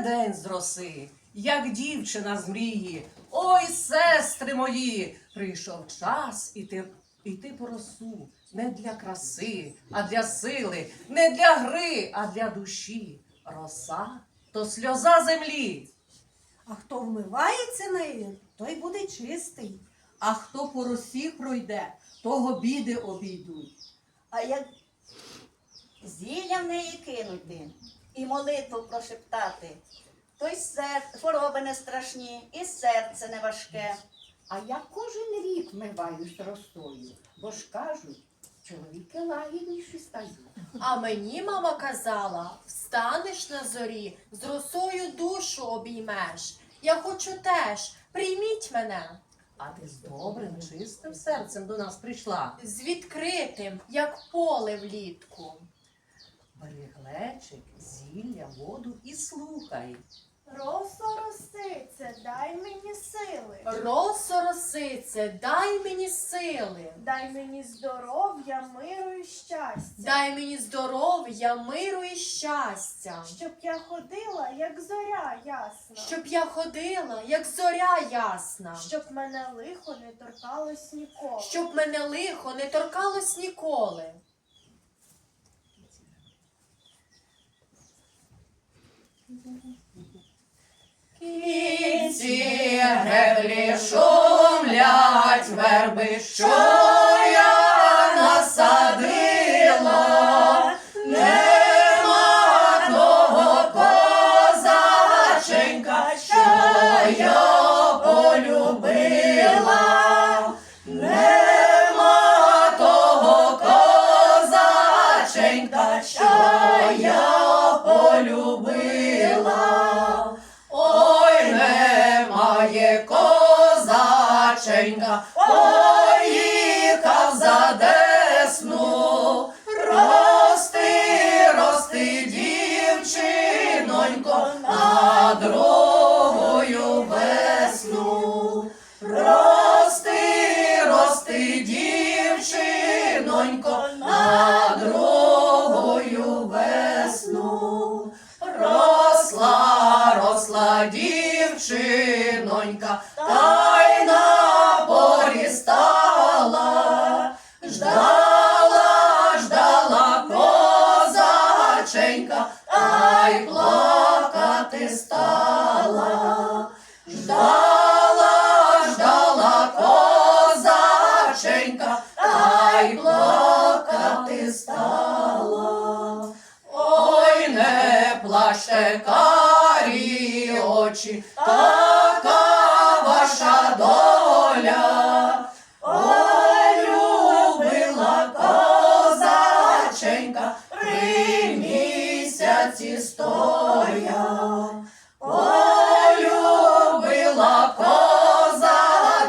день з роси, як дівчина з мрії. Ой, сестри мої, прийшов час іти, іти по росу. Не для краси, а для сили, не для гри, а для душі. Роса то сльоза землі. А хто вмивається нею, той буде чистий. А хто по росі пройде, того біди обійдуть. А як зілля в неї кинути і молитву прошептати, то й хвороби не страшні, і серце не важке. А я кожен рік вмиваюсь росою, бо ж кажуть, чоловіки лагідніші стають. А мені мама казала, встанеш на зорі, з росою душу обіймеш. Я хочу теж, прийміть мене. А ти з добрим, чистим серцем до нас прийшла. З відкритим, як поле влітку. Бери глечик, зілля, воду і слухай. Росо росице, дай мені сили, Росо росице, дай мені сили. дай мені здоров'я, миру і щастя, Дай мені здоров'я, миру і щастя. щоб я ходила, як зоря ясна, Щоб я ходила, як зоря ясна. щоб мене лихо не торкалось ніколи. Щоб мене лихо не торкалось ніколи. Кінці греблі шумлять верби, що поїхав за десну. Рости, рости, дівчинонько, на другою весну. Рости, рости, дівчинонько, на другою весну. Росла, росла дівчинонька, місяці стоя. Ой, любила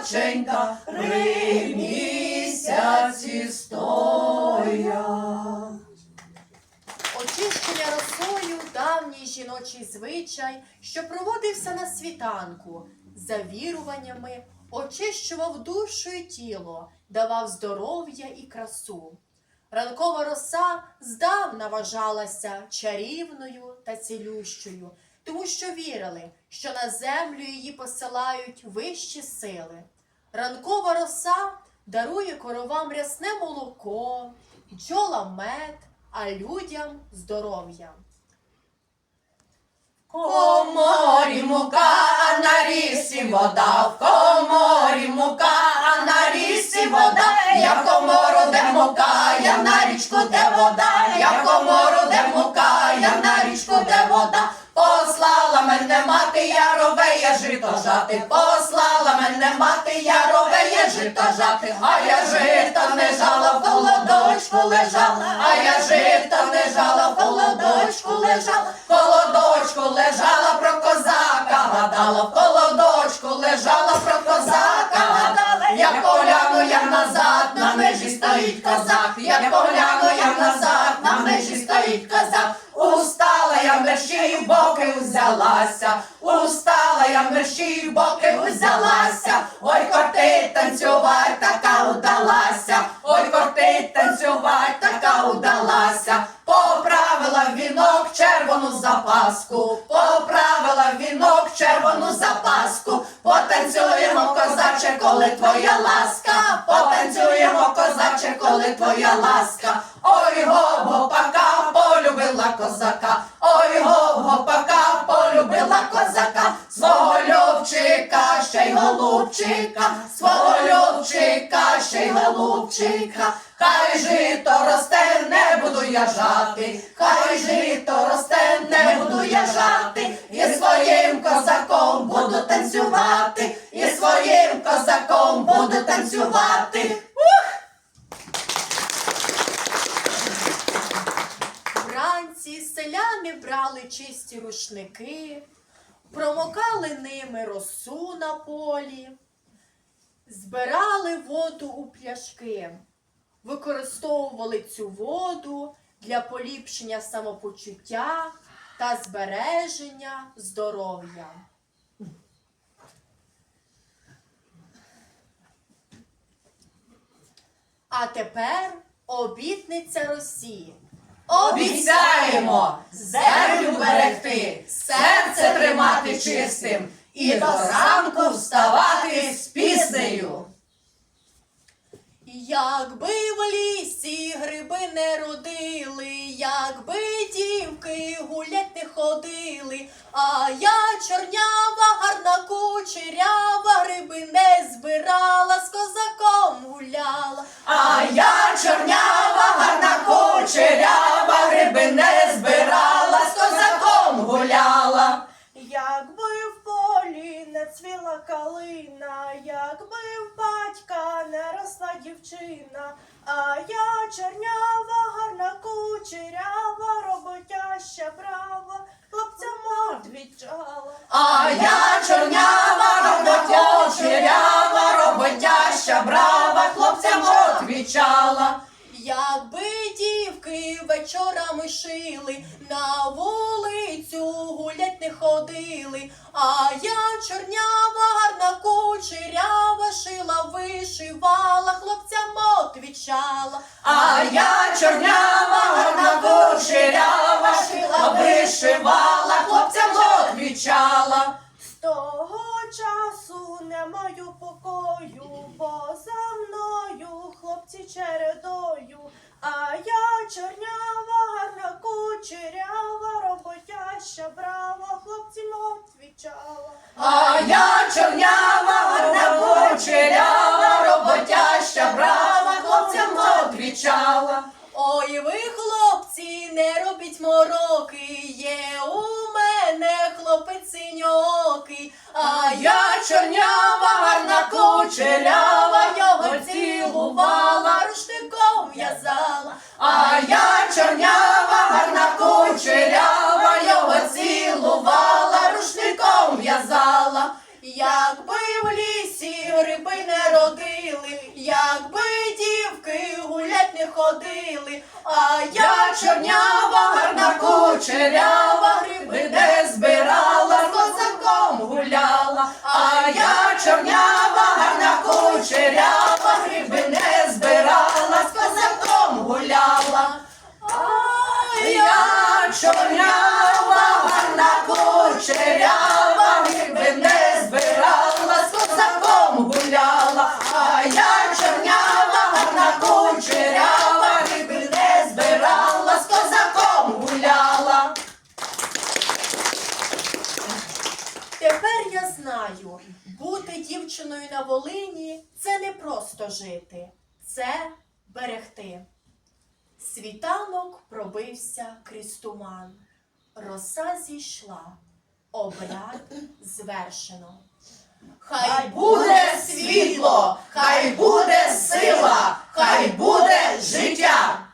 козаченька, три місяці стоя. Очищення росою давній жіночий звичай, що проводився на світанку, за віруваннями, очищував душу і тіло, давав здоров'я і красу. Ранкова роса здавна вважалася чарівною та цілющою, тому що вірили, що на землю її посилають вищі сили. Ранкова роса дарує коровам рясне молоко, бджолам мед, а людям здоров'я. Коморі мука, а на рісі вода, в коморі мука, а на рісі вода, я в комору де мука, я на річку де вода, я в комору де мука, я на річку де вода. Послала мене мати я жито жати, послала мене мати я жито жати, а я жито не жала, в холодочку лежала, а я жито не жала, в холодочку лежала, холодочку гадала, в холодочку лежала про козака, гадала, я погляну, я назад, на межі стоїть козак, я погляну, я назад, на межі стоїть козак. Устала я мерщій в боки взялася, устала я мерщій в боки взялася, ой, кортить танцювать, така удалася, ой, кортить танцювать, така удалася, поправила вінок червону запаску, коли твоя ласка, потанцюємо, козаче, коли твоя ласка. Ой, го, гопака, полюбила козака, ой, го, гопака, полюбила козака, свого любчика, ще й голубчика, свого любчика, ще й голубчика. Хай жито росте, не буду я жати, хай жито росте, не буду я жати, і козаком буду танцювати, і своїм козаком буду танцювати. Вранці селяни брали чисті рушники, промокали ними росу на полі, збирали воду у пляшки, використовували цю воду для поліпшення самопочуття та збереження здоров'я. А тепер обітниця Росії. Обіцяємо землю берегти, серце тримати чистим і до ранку вставати з піснею. Якби в лісі гриби не родили, якби дівки гулять не ходили, а я чорнява, гарна кучерява, гриби не збирала, з козаком гуляла. А я чорнява, гарна кучерява, гриби не збирала, з козаком гуляла. Якби в полі не цвіла калина, якби в батька не росла дівчина, а я чорнява, гарна кучерява, роботяща брава, хлопцям одвічала. А я чорнява, гарна кучерява, роботяща брава, хлопцям отвічала. Якби дівки вечорами шили, на вулицю гулять не ходили, а я чорнява, гарна кучерява, шила, вишивала, хлопцям отвічала. А я чорнява, гарна кучерява, шила, вишивала, того часу не маю покою, бо за мною хлопці чередою. А я чорнява, гарна кучерява, роботяща брава, хлопцям отвічала. А я чорнява, гарна кучерява, роботяща брава, хлопцям отвічала. Ой, ви, хлопці, не робіть мороки, є у мене хлопець я чорнява, гарна кучерява, його цілувала, рушником в'язала. Чорнява, гарна кучерява, на Волині це не просто жити, це берегти. Світанок пробився крізь туман, роса зійшла, обряд звершено. Хай буде світло, хай буде сила, хай буде життя.